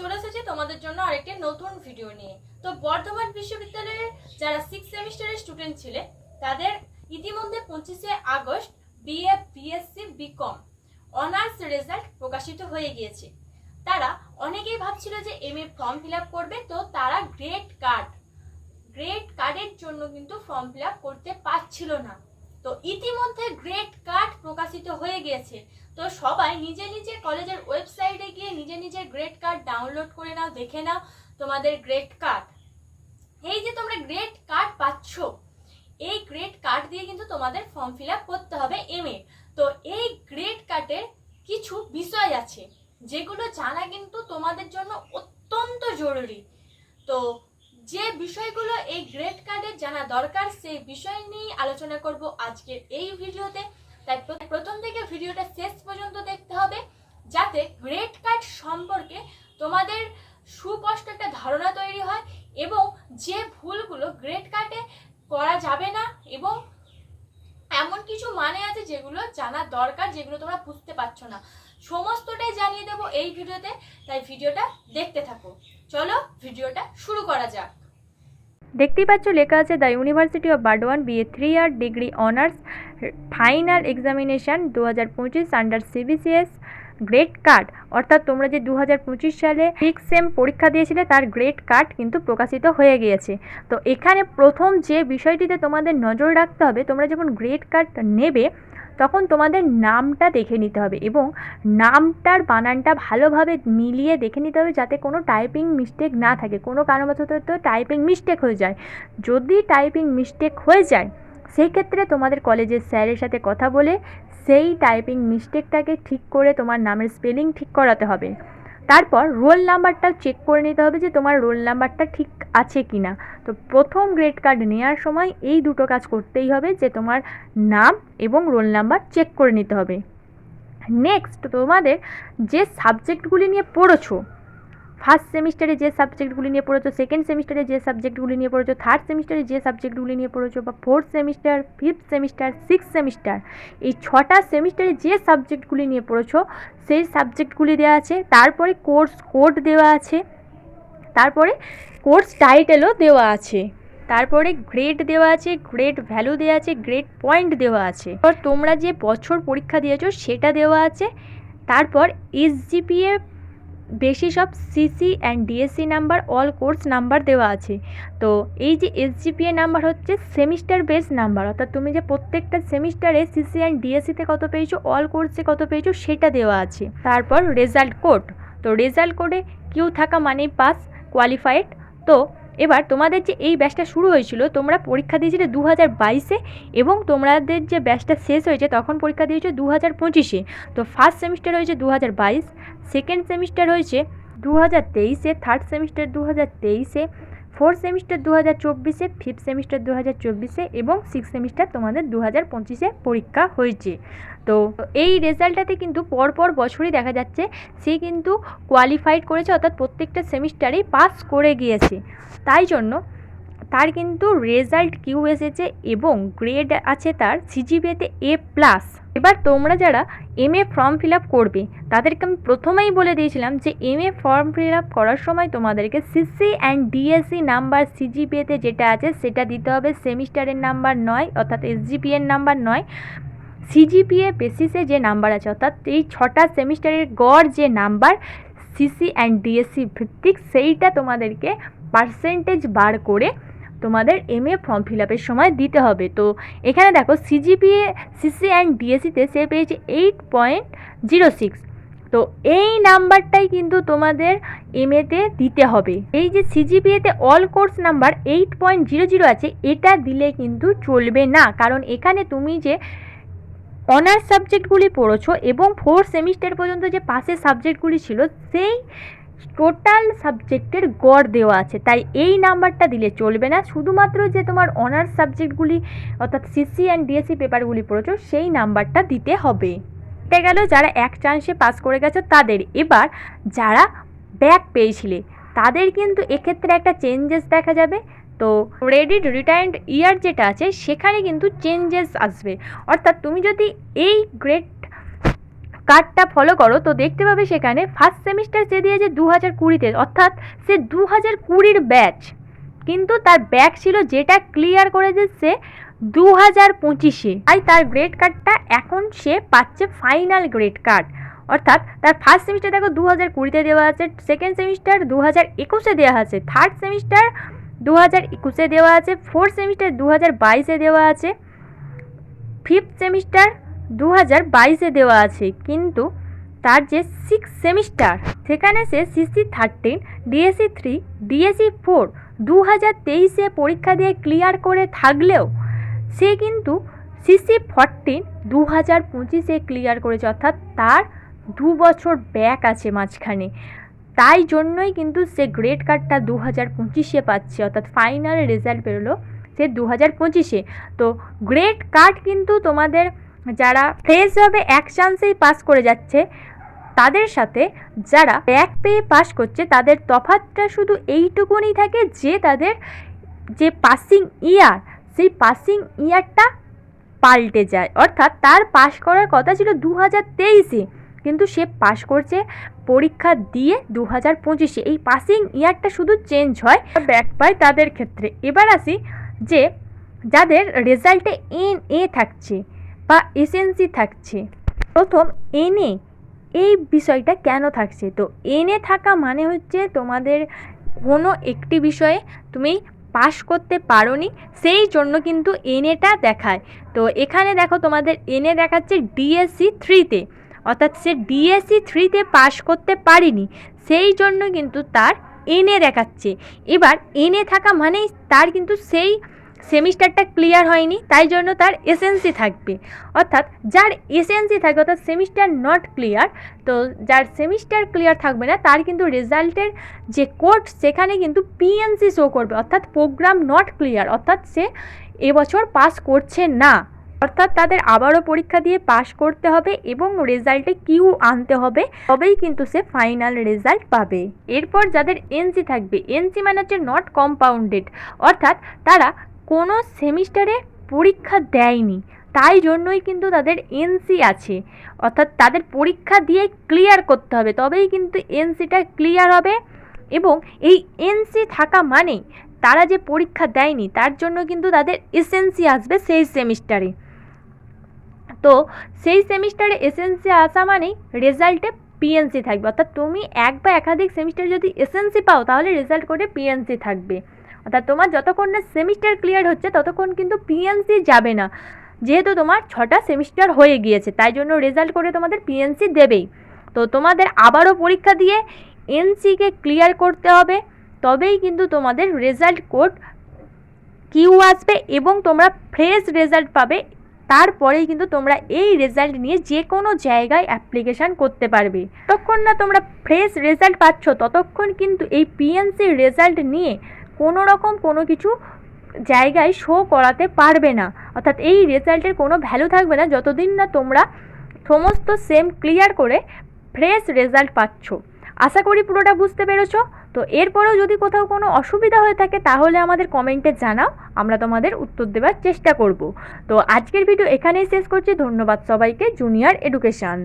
চলে এসেছি তোমাদের জন্য আরেকটি নতুন ভিডিও নিয়ে। তো বর্ধমান বিশ্ববিদ্যালয়ের যারা সিক্স সেমিস্টারের স্টুডেন্ট ছিলেন তাদের ইতিমধ্যে পঁচিশে August BA BSc BCom honours result প্রকাশিত হয়ে গিয়েছে। তারা অনেকেই ভাবছিল যে এম এ ফর্ম ফিল করবে, তো তারা গ্রেড কার্ড গ্রেড কার্ডের জন্য কিন্তু ফর্ম ফিল করতে পারছিল না। তো ইতিমধ্যে গ্রেট কার্ড প্রকাশিত হয়ে গিয়েছে তো সবাই নিজে নিজে কলেজের ওয়েবসাইটে গিয়ে নিজে নিজে গ্রেট কার্ড ডাউনলোড করে নাও, দেখে নাও তোমাদের গ্রেট কার্ড। এই যে তোমরা গ্রেট কার্ড পাচ্ছ, এই গ্রেট কার্ড দিয়ে কিন্তু তোমাদের ফর্ম ফিল করতে হবে এম তো এই গ্রেট কার্ডের কিছু বিষয় আছে, যেগুলো জানা কিন্তু তোমাদের জন্য অত্যন্ত জরুরি। তো যে বিষয়গুলো এই গ্রেড কার্ডের জানা দরকার, সেই বিষয় নিয়ে আলোচনা করব আজকের এই ভিডিওতে। তাই প্র- প্রথম থেকে ভিডিওটা শেষ পর্যন্ত দেখতে হবে, যাতে গ্রেড কার্ড সম্পর্কে তোমাদের সুস্পষ্ট একটা ধারণা তৈরি হয় এবং যে ভুলগুলো গ্রেড কার্ডে করা যাবে না এবং এমন কিছু মানে আছে যেগুলো জানা দরকার, যেগুলো তোমরা বুঝতে পারছ না। সমস্তটাই জানিয়ে দেবো এই ভিডিওতে, তাই ভিডিওটা দেখতে থাকো। চলো ভিডিওটা শুরু করা যাক। দেখতেই পাচ্ছ, লেখা আছে the university of Burdwan BA three year degree honours, final examination দু হাজার পঁচিশ আন্ডার সিবিসিএস গ্রেড কার্ড। অর্থাৎ তোমরা যে দু হাজার পঁচিশ সালে সিক্স সেম পরীক্ষা দিয়েছিলে, তার গ্রেড কার্ড কিন্তু প্রকাশিত হয়ে গিয়েছে। তো এখানে প্রথম যে বিষয়টিতে তোমাদের নজর রাখতে হবে, তোমরা যখন গ্রেড কার্ড নেবে তখন তোমাদের নামটা দেখে নিতে হবে এবং নামটার বানানটা ভালোভাবে মিলিয়ে দেখে নিতে হবে যাতে কোনো টাইপিং মিস্টেক না থাকে। কোনো কারণবশত তো টাইপিং মিস্টেক হয়ে যায়। যদি টাইপিং মিস্টেক হয়ে যায় সেই ক্ষেত্রে তোমাদের কলেজের স্যারের সাথে কথা বলে সেই টাইপিং মিস্টেকটাকে ঠিক করে তোমার নামের স্পেলিং ঠিক করাতে হবে। তারপর রোল নাম্বারটা চেক করে নিতে হবে যে তোমার রোল নাম্বারটা ঠিক আছে কি না তো প্রথম গ্রেড কার্ড নেওয়ার সময় এই দুটো কাজ করতেই হবে যে তোমার নাম এবং রোল নাম্বার চেক করে নিতে হবে। নেক্সট তোমাদের যে সাবজেক্টগুলি নিয়ে পড়েছো ফার্স্ট সেমিস্টারে যে সাবজেক্টগুলি নিয়ে পড়েছো সেকেন্ড সেমিস্টারে যে সাবজেক্টগুলি নিয়ে পড়েছো থার্ড সেমিস্টারে যে সাবজেক্টগুলি নিয়ে পড়েছো বা fourth semester fifth semester six semester এই ছটা সেমিস্টারে যে সাবজেক্টগুলি নিয়ে পড়েছো, সেই সাবজেক্টগুলি দেওয়া আছে। তারপরে কোর্স কোড দেওয়া আছে। তারপরে কোর্স টাইটেলও দেওয়া আছে। তারপরে গ্রেড দেওয়া আছে, গ্রেড ভ্যালু দেওয়া আছে, গ্রেড পয়েন্ট দেওয়া আছে। আর তোমরা যে বছর পরীক্ষা দিয়েছ সেটা দেওয়া আছে। তারপর এসজিপিএ বেশি সব CC and DSC number all course number দেওয়া আছে। তো এই যে এসজিপিএ নাম্বার হচ্ছে সেমিস্টার বেস নাম্বার অর্থাৎ তুমি যে প্রত্যেকটা সেমিস্টারে সিসি অ্যান্ড ডিএসসিতে কত পেয়েছ অল কোর্সে কত পেয়েছ সেটা দেওয়া আছে। তারপর রেজাল্ট কোড তো রেজাল্ট কোডে কিউ থাকা মানেই পাস কোয়ালিফাইড তো এবার তোমাদের যে এই ব্যাচটা শুরু হয়েছিল, তোমরা পরীক্ষা দিয়েছিলে দু হাজার বাইশে এবং তোমাদের যে ব্যাচটা শেষ হয়েছে তখন পরীক্ষা দিয়েছ দু হাজার পঁচিশে। তো ফার্স্ট সেমিস্টার হয়েছে দু হাজার বাইশ সেকেন্ড সেমিস্টার হয়েছে দু হাজার তেইশে থার্ড সেমিস্টার দু হাজার তেইশে ফোর্থ সেমিস্টার দু হাজার চব্বিশে, ফিফথ সেমিস্টার দু হাজার চব্বিশে এবং সিক্স সেমিস্টার তোমাদের দু হাজার পঁচিশে পরীক্ষা হয়েছে। তো এই রেজাল্টটাতে কিন্তু পরপর বছরই দেখা যাচ্ছে, সে কিন্তু কোয়ালিফাইড করেছে, অর্থাৎ প্রত্যেকটা সেমিস্টারেই পাস করে গিয়েছে। তাই জন্য তার কিন্তু রেজাল্ট কিউ এসেছে এবং গ্রেড আছে তার সিজিপিএতে এ প্লাস এবার তোমরা যারা M A form fill up করবে, তাদেরকে আমি প্রথমেই বলে দিয়েছিলাম যে M A form fill up করার সময় তোমাদেরকে সিসি অ্যান্ড ডিএসসি নাম্বার সিজিপিএতে যেটা আছে সেটা দিতে হবে। সেমিস্টারের নাম্বার নয়, অর্থাৎ এসজিপিএর নাম্বার নয়। সিজিপিএ বেসিসে যে নাম্বার আছে, অর্থাৎ এই ছটা সেমিস্টারের গড় যে নাম্বার সিসি অ্যান্ড ডিএসসি ভিত্তিক, সেইটা তোমাদেরকে পার্সেন্টেজ বার করে তোমাদের এম এ ফর্ম ফিল আপের সময় দিতে হবে। তো এখানে দেখো সিজিপিএ সিসি অ্যান্ড ডিএসসিতে সে পেয়েছে এইট পয়েন্ট জিরো সিক্স তো এই নাম্বারটাই কিন্তু তোমাদের এম এতে দিতে হবে। এই যে সিজিপিএতে all course number eight point zero zero আছে, এটা দিলে কিন্তু চলবে না। কারণ এখানে তুমি যে অনার্স সাবজেক্টগুলি পড়েছো এবং ফোর্থ সেমিস্টার পর্যন্ত যে পাশের সাবজেক্টগুলি ছিল, সেই টোটাল সাবজেক্টের গড় দেওয়া আছে। তাই এই নাম্বারটা দিলে চলবে না। শুধুমাত্র যে তোমার অনার্স সাবজেক্টগুলি অর্থাৎ সিসি অ্যান্ড ডিএসসি পেপারগুলি পড়েছো, সেই নাম্বারটা দিতে হবে। এটা গেল যারা এক চান্সে পাস করে গেছো তাদের। এবার যারা ব্যাক পেয়েছিলে, তাদের কিন্তু এক্ষেত্রে একটা চেঞ্জেস দেখা যাবে। তো ক্রেডিট রিটায়ার্ড ইয়ার যেটা আছে, সেখানে কিন্তু চেঞ্জেস আসবে। অর্থাৎ তুমি যদি এই গ্রেড কার্ডটা ফলো করো। তো দেখতে পাবে সেখানে ফার্স্ট সেমিস্টার সে দিয়েছে দু হাজার কুড়িতে, অর্থাৎ সে দু হাজার কুড়ির ব্যাচ কিন্তু তার ব্যাক ছিল যেটা ক্লিয়ার করেছে সে দু হাজার পঁচিশে। তাই তার গ্রেড কার্ডটা এখন সে পাচ্ছে ফাইনাল গ্রেড কার্ড অর্থাৎ তার ফার্স্ট সেমিস্টার দেখো দু হাজার কুড়িতে দেওয়া আছে সেকেন্ড সেমিস্টার দু হাজার একুশে দেওয়া আছে থার্ড সেমিস্টার দু হাজার একুশে দেওয়া আছে ফোর্থ সেমিস্টার দু হাজার বাইশে দেওয়া আছে ফিফথ সেমিস্টার দু হাজার বাইশে দেওয়া আছে, কিন্তু তার যে সিক্স সেমিস্টার সেখানে সে CC thirteen DSC three DSC four দু হাজার তেইশে পরীক্ষা দিয়ে ক্লিয়ার করে থাকলেও সে কিন্তু সিসি ফরটিন দু হাজার পঁচিশে ক্লিয়ার করেছে, অর্থাৎ তার দু বছর ব্যাক আছে মাঝখানে। তাই জন্যই কিন্তু সে গ্রেড কার্ডটা দু হাজার পঁচিশে পাচ্ছে, অর্থাৎ ফাইনাল রেজাল্ট বেরোলো সে দু হাজার পঁচিশে। তো গ্রেড কার্ড কিন্তু তোমাদের যারা ফ্রেশভাবে এক চান্সেই পাস করে যাচ্ছে, তাদের সাথে যারা ব্যাক পেয়ে পাস করছে, তাদের তফাৎটা শুধু এইটুকুনি থাকে যে তাদের যে পাসিং ইয়ার সেই পাসিং ইয়ারটা পাল্টে যায়। অর্থাৎ তার পাশ করার কথা ছিল দু হাজার তেইশে, কিন্তু সে পাশ করছে পরীক্ষা দিয়ে দু হাজার পঁচিশে। এই পাসিং ইয়ারটা শুধু চেঞ্জ হয় ব্যাক পায় তাদের ক্ষেত্রে। এবার আসি যে, যাদের রেজাল্টে এন এ থাকছে বা এসএনসি থাকছে। প্রথম এনএ এই বিষয়টা কেন থাকছে? তো এনএ থাকা মানে হচ্ছে তোমাদের কোনো একটি বিষয়ে তুমি পাশ করতে পারোনি, সেই জন্য কিন্তু এনএটা দেখায়। তো এখানে দেখো তোমাদের এনে দেখাচ্ছে ডিএসসি থ্রিতে অর্থাৎ সে ডিএসসি থ্রিতে পাশ করতে পারিনি, সেই জন্য কিন্তু তার এনএ দেখাচ্ছে। এবার এনে থাকা মানেই তার কিন্তু সেই সেমিস্টারটা ক্লিয়ার হয়নি, তাই জন্য তার এসএনসি থাকবে। অর্থাৎ যার এসএনসি থাকবে, অর্থাৎ সেমিস্টার নট ক্লিয়ার, তো যার সেমিস্টার ক্লিয়ার থাকবে না, তার কিন্তু রেজাল্টের যে কোড, সেখানে কিন্তু পিএনসি শো করবে। অর্থাৎ প্রোগ্রাম নট ক্লিয়ার অর্থাৎ সে এবছর পাস করছে না। অর্থাৎ তাদের আবারও পরীক্ষা দিয়ে পাশ করতে হবে এবং রেজাল্টে কিউ আনতে হবে, তবেই কিন্তু সে ফাইনাল রেজাল্ট পাবে। এরপর যাদের এনসি থাকবে এনসি মানে হচ্ছে নট কম্পাউন্ডেড অর্থাৎ তারা কোনো সেমিস্টারে পরীক্ষা দেয়নি। তাই জন্যই কিন্তু তাদের এনসি আছে। অর্থাৎ তাদের পরীক্ষা দিয়ে ক্লিয়ার করতে হবে। তবেই কিন্তু এনসিটা ক্লিয়ার হবে। এবং এই এনসি থাকা মানেই তারা যে পরীক্ষা দেয়নি, তার জন্য কিন্তু তাদের এসএনসি আসবে সেই সেমিস্টারে। তো সেই সেমিস্টারে এসএনসি আসা মানেই রেজাল্টে পিএনসি থাকবে। অর্থাৎ তুমি এক বা একাধিক সেমিস্টার যদি এসএনসি পাও, তাহলে রেজাল্ট করে পিএনসি থাকবে। অর্থাৎ তোমার যতক্ষণ না সেমিস্টার ক্লিয়ার হচ্ছে, ততক্ষণ কিন্তু পিএনসি যাবে না। যেহেতু তোমার ছটা সেমিস্টার হয়ে গিয়েছে, তাই জন্য রেজাল্ট করে তোমাদের পিএনসি দেবেই। তো তোমাদের আবারও পরীক্ষা দিয়ে এনসিকে ক্লিয়ার করতে হবে, তবেই কিন্তু তোমাদের রেজাল্ট কোড কিউ আসবে এবং তোমরা ফ্রেশ রেজাল্ট পাবে। তারপরেই কিন্তু তোমরা এই রেজাল্ট নিয়ে যে কোনো জায়গায় অ্যাপ্লিকেশান করতে পারবে। যতক্ষণ না তোমরা ফ্রেশ রেজাল্ট পাচ্ছ, ততক্ষণ কিন্তু এই পিএনসি রেজাল্ট নিয়ে কোনো রকম কোনো কিছু জায়গায় শো করাতে পারবে না। অর্থাৎ এই রেজাল্টের কোনো ভ্যালু থাকবে না। যতদিন না তোমরা সমস্ত সেম ক্লিয়ার করে ফ্রেশ রেজাল্ট পাচ্ছ। আশা করি পুরোটা বুঝতে পেরেছ। তো এরপরেও যদি কোথাও কোনো অসুবিধা হয়ে থাকে, তাহলে আমাদের কমেন্টে জানাও। আমরা তোমাদের উত্তর দেওয়ার চেষ্টা করব। তো আজকের ভিডিও এখানেই শেষ করছি। ধন্যবাদ সবাইকে। Junior education